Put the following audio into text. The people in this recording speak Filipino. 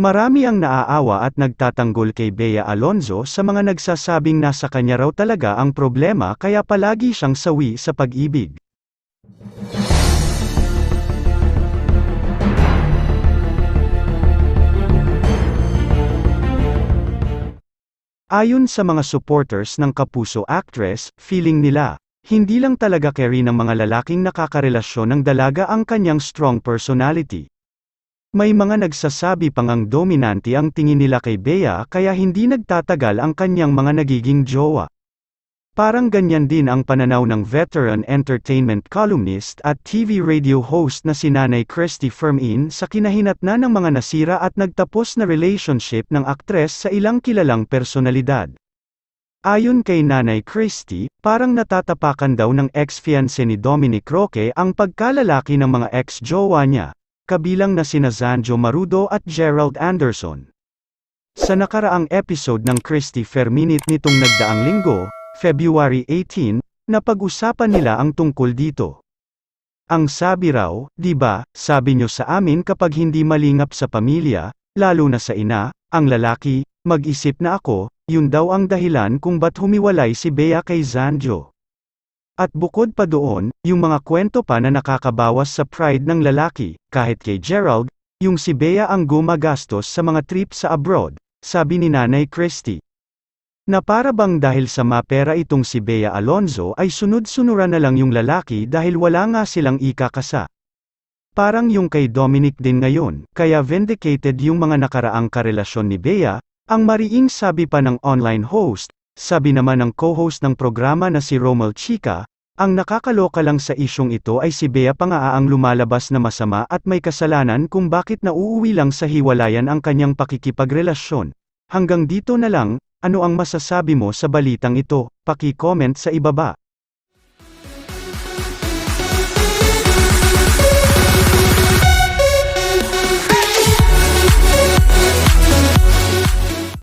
Marami ang naaawa at nagtatanggol kay Bea Alonzo sa mga nagsasabing nasa kanya raw talaga ang problema kaya palagi siyang sawi sa pag-ibig. Ayon sa mga supporters ng Kapuso actress, feeling nila, hindi lang talaga carry ng mga lalaking nakakarelasyon ng dalaga ang kanyang strong personality. May mga nagsasabi pang ang dominante ang tingin nila kay Bea kaya hindi nagtatagal ang kanyang mga nagiging jowa. Parang ganyan din ang pananaw ng veteran entertainment columnist at TV radio host na si Nanay Christy Fermin sa kinahinatnan ng mga nasira at nagtapos na relationship ng aktres sa ilang kilalang personalidad. Ayon kay Nanay Christy, parang natatapakan daw ng ex-fiancé ni Dominic Roque ang pagkalalaki ng mga ex-jowa niya, kabilang na sina Zanjo Marudo at Gerald Anderson. Sa nakaraang episode ng Christy Ferminit nitong nagdaang linggo, February 18, napag-usapan nila ang tungkol dito. Ang sabi raw, di ba, sabi nyo sa amin kapag hindi malingap sa pamilya, lalo na sa ina, ang lalaki, mag-isip na ako, yun daw ang dahilan kung ba't humiwalay si Bea kay Zanjo. At bukod pa doon, yung mga kwento pa na nakakabawas sa pride ng lalaki, kahit kay Gerald, yung si Bea ang gumagastos sa mga trip sa abroad, sabi ni Nanay Christy. Na para bang dahil sa mapera itong si Bea Alonzo ay sunod-sunuran na lang yung lalaki dahil wala nga silang ikakasa. Parang yung kay Dominic din ngayon, kaya vindicated yung mga nakaraang karelasyon ni Bea, ang mariing sabi pa ng online host, sabi naman ng co-host ng programa na si Romel Chica, ang nakakaloka lang sa isyong ito ay si Bea pa nga ang lumalabas na masama at may kasalanan kung bakit nauuwi lang sa hiwalayan ang kanyang pakikipagrelasyon. Hanggang dito na lang, ano ang masasabi mo sa balitang ito? Paki-comment sa ibaba.